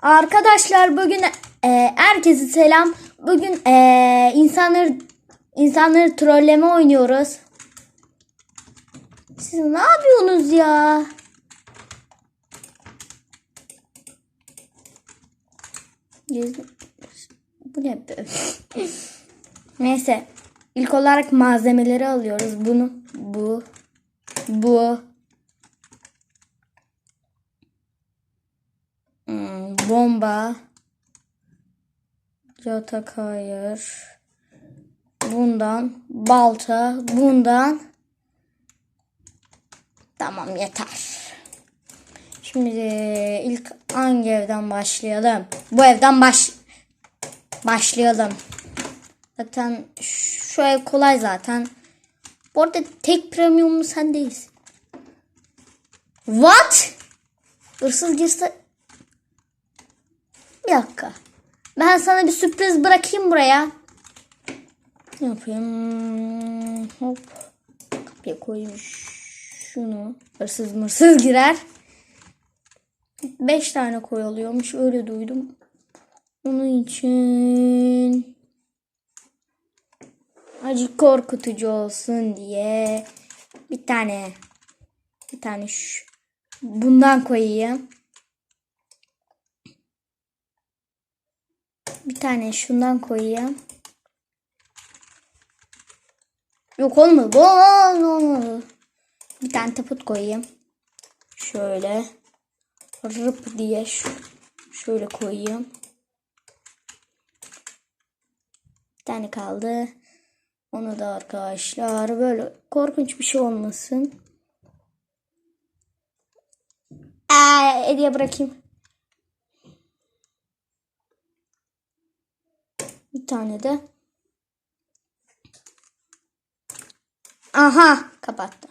Arkadaşlar bugün e, herkese selam. Bugün e, insanları insanları trolleme oynuyoruz. Siz ne yapıyorsunuz ya? Bu ne? Neyse. İlk olarak malzemeleri alıyoruz. Bunu, bu, bu, Hmm, bomba. Yatak hayır. Bundan balta. Bundan. Tamam yeter. Şimdi ilk hangi evden başlayalım? Bu evden baş başlayalım. Zaten şu ev kolay zaten. Bu arada tek premiumlu sen değilsin. What? Hırsız girse bir dakika. Ben sana bir sürpriz bırakayım buraya. Ne yapayım? Hop. Kapıya koyayım şunu. Hırsız mırsız girer. Beş tane koyuluyormuş. Öyle duydum. Onun için acı korkutucu olsun diye bir tane bir tane şu bundan koyayım. Bir tane şundan koyayım. Yok olmadı. Olmadı. olmadı. Bir tane taput koyayım. Şöyle. Rıp diye şu, şöyle koyayım. Bir tane kaldı. Onu da arkadaşlar böyle korkunç bir şey olmasın. Ee, hediye bırakayım. Bir tane de. Aha kapattı.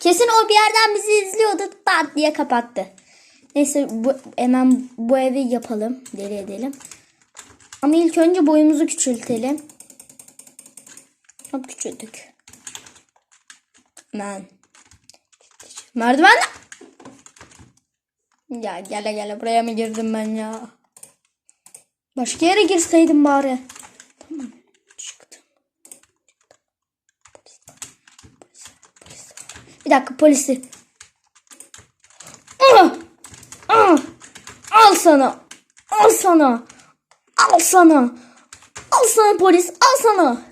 Kesin o bir yerden bizi izliyordu. Pat diye kapattı. Neyse bu, hemen bu evi yapalım. Deli edelim. Ama ilk önce boyumuzu küçültelim. Hop küçülttük. Hemen. Merdiven. Ya gele gele buraya mı girdim ben ya? Başka yere girseydim bari. Tamam. Çıktım. Bir dakika polisi. Ah! Ah! Al sana. Al sana. Al sana. Al sana polis. Al sana.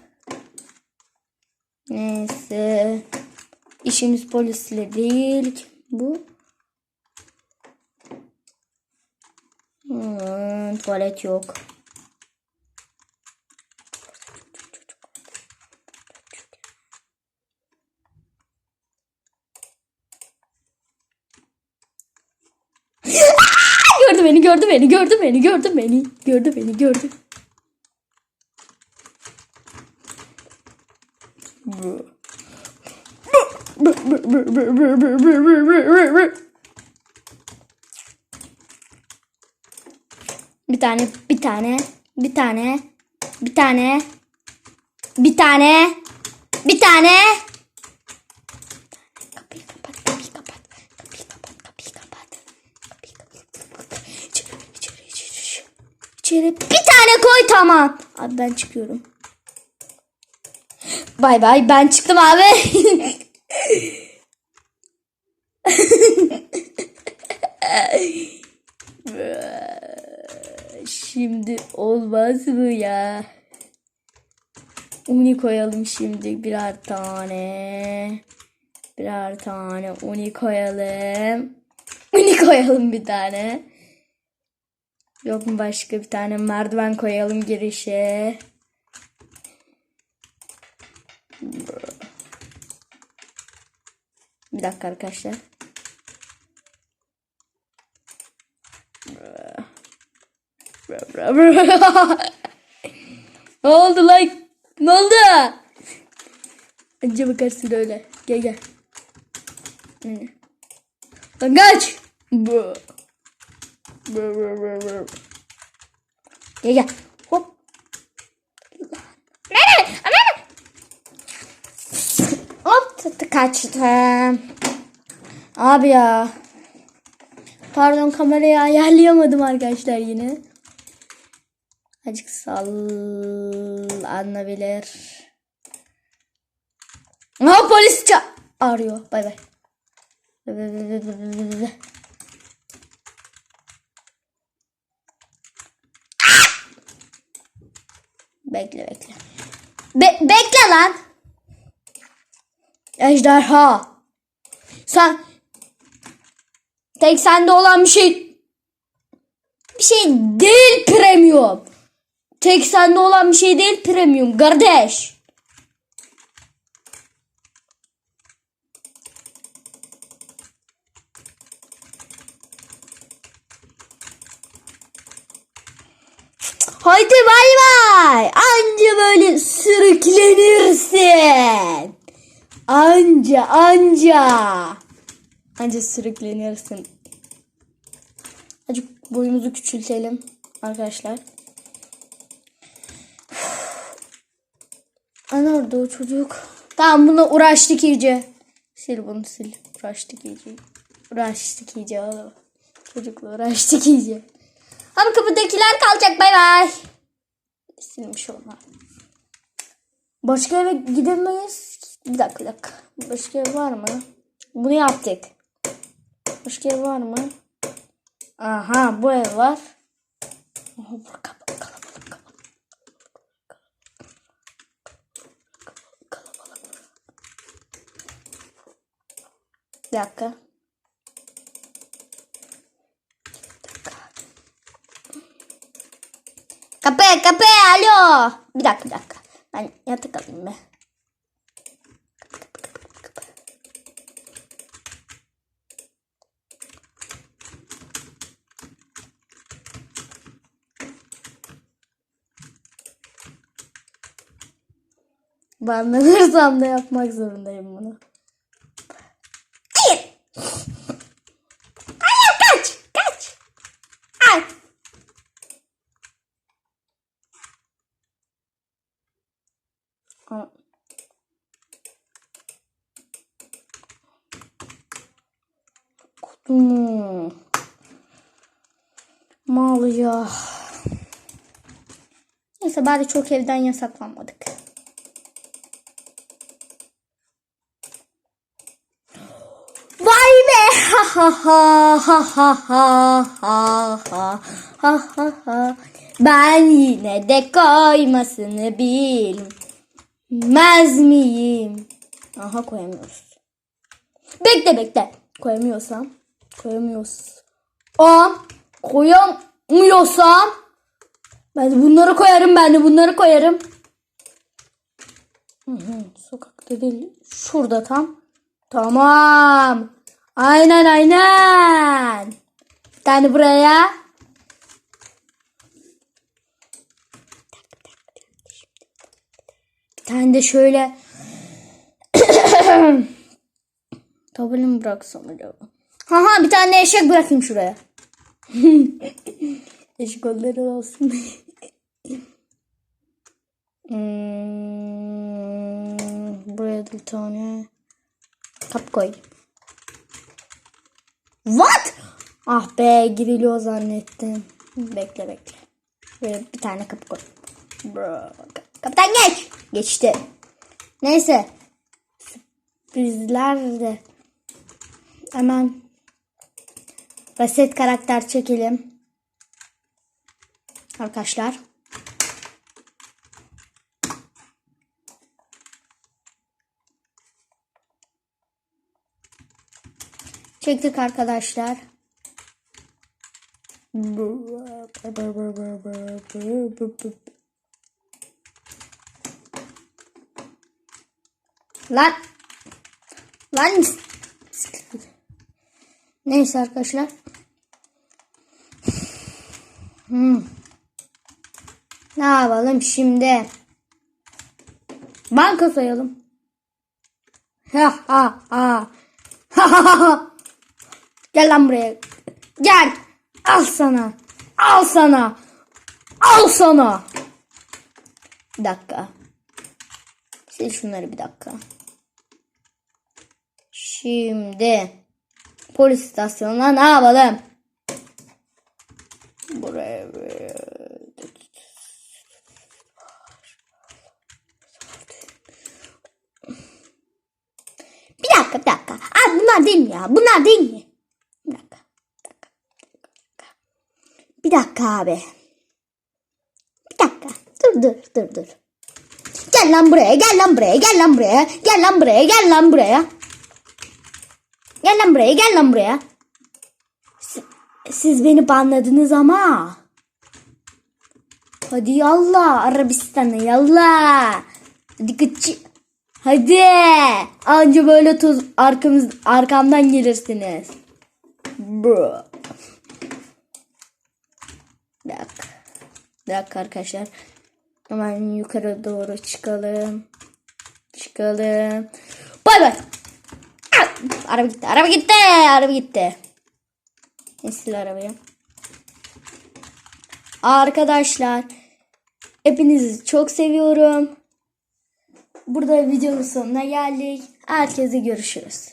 Neyse. İşimiz polisle değil. Bu. Hmm, tuvalet yok. gördü beni, gördü beni, gördü beni, gördü beni, gördü beni, gördü. Bir tane, bir tane, bir tane, bir tane, bir tane, bir tane. Kapıyı kapat, kapıyı kapat, kapıyı kapat, kapıyı kapat. Kapıyı kapat. İçeri, içeri, içeri. İçeri bir tane koy tamam. Abi ben çıkıyorum. Bay bay ben çıktım abi. Şimdi olmaz mı ya? Uni koyalım şimdi birer tane. Birer tane uni koyalım. Uni koyalım bir tane. Yok mu başka bir tane merdiven koyalım girişe. Bir dakika arkadaşlar. Ne oldu lan? Ne oldu? Önce bakarsın öyle. Gel gel. Lan kaç. Bu. Gel gel. Hop. Nerede? Nerede? Hop kaçtım. Abi ya. Pardon kamerayı ayarlayamadım arkadaşlar yine. Azıcık sallanabilir. Ha polis ça arıyor. Bay bay. Bekle bekle. Be- bekle lan. Ejderha. Sen tek sende olan bir şey bir şey değil premium. Tek sende olan bir şey değil premium kardeş. Haydi bay bay. Anca böyle sürüklenirsin. Anca anca. Anca sürüklenirsin. Azıcık boyumuzu küçültelim arkadaşlar. Orada o çocuk. Tamam buna uğraştık iyice. Sil bunu sil. Uğraştık iyice. Uğraştık iyice oğlum. Çocukla uğraştık iyice. Ama kapıdakiler kalacak bay bay. Silmiş onlar. Başka eve gidemeyiz. Bir dakika dakika. Başka ev var mı? Bunu yaptık. Başka ev var mı? Aha bu ev var. Aha bu kapı Bir dakika. Kapı kapı alo. Bir dakika bir dakika. Ben yatak alayım be. Banlanırsam da yapmak zorundayım bunu. Hayır. Hayır kaç. Kaç. Ay. Aa. Kutumu. Mal ya. Neyse bari çok evden yasaklanmadık. Vay be! Ha ha ha ha ha ha ha ha ha ha ha. Ben yine de koymasını bilmez miyim? Aha koyamıyoruz. Bekle bekle. Koyamıyorsam. Koyamıyoruz. Aa, koyamıyorsam. Ben bunları koyarım. Ben de bunları koyarım. Hı hı, sokakta değil. Şurada tam. Tamam. Aynen aynen. Bir tane buraya. Bir tane de şöyle. Tabela mı bıraksam acaba? Ha ha bir tane eşek bırakayım şuraya. eşek onları olsun. Hmm, buraya da bir tane kap koy. What? Ah be giriliyor zannettim. Bekle bekle. Böyle bir tane kapı koy. Bro. Kaptan geç. Geçti. Neyse. Sürprizler de. Hemen basit karakter çekelim. Arkadaşlar. Çektik arkadaşlar. Brr. Lan. Lan. Neyse arkadaşlar. Hmm. Ne yapalım şimdi? Banka sayalım. Ha ha ha. Ha ha. Gel lan buraya. Gel. Al sana. Al sana. Al sana. Bir dakika. Sil şunları bir dakika. Şimdi polis istasyonuna ne yapalım? Buraya. Bir dakika bir dakika. Abi bunlar değil mi ya? Bunlar değil mi? Bir dakika. Bir dakika abi. Bir dakika. Dur dur dur dur. Gel lan buraya gel lan buraya gel lan buraya. Gel lan buraya gel lan buraya. Gel lan buraya gel lan buraya. Siz, siz beni banladınız ama. Hadi yallah Arabistan'a yallah. Hadi kıçı. Hadi. Anca böyle tuz arkamız arkamdan gelirsiniz. Bro. Bir dakika arkadaşlar. Hemen yukarı doğru çıkalım. Çıkalım. Bay bay. Araba gitti. Araba gitti. Araba gitti. Nesil arabayı. Arkadaşlar. Hepinizi çok seviyorum. Burada videonun sonuna geldik. Herkese görüşürüz.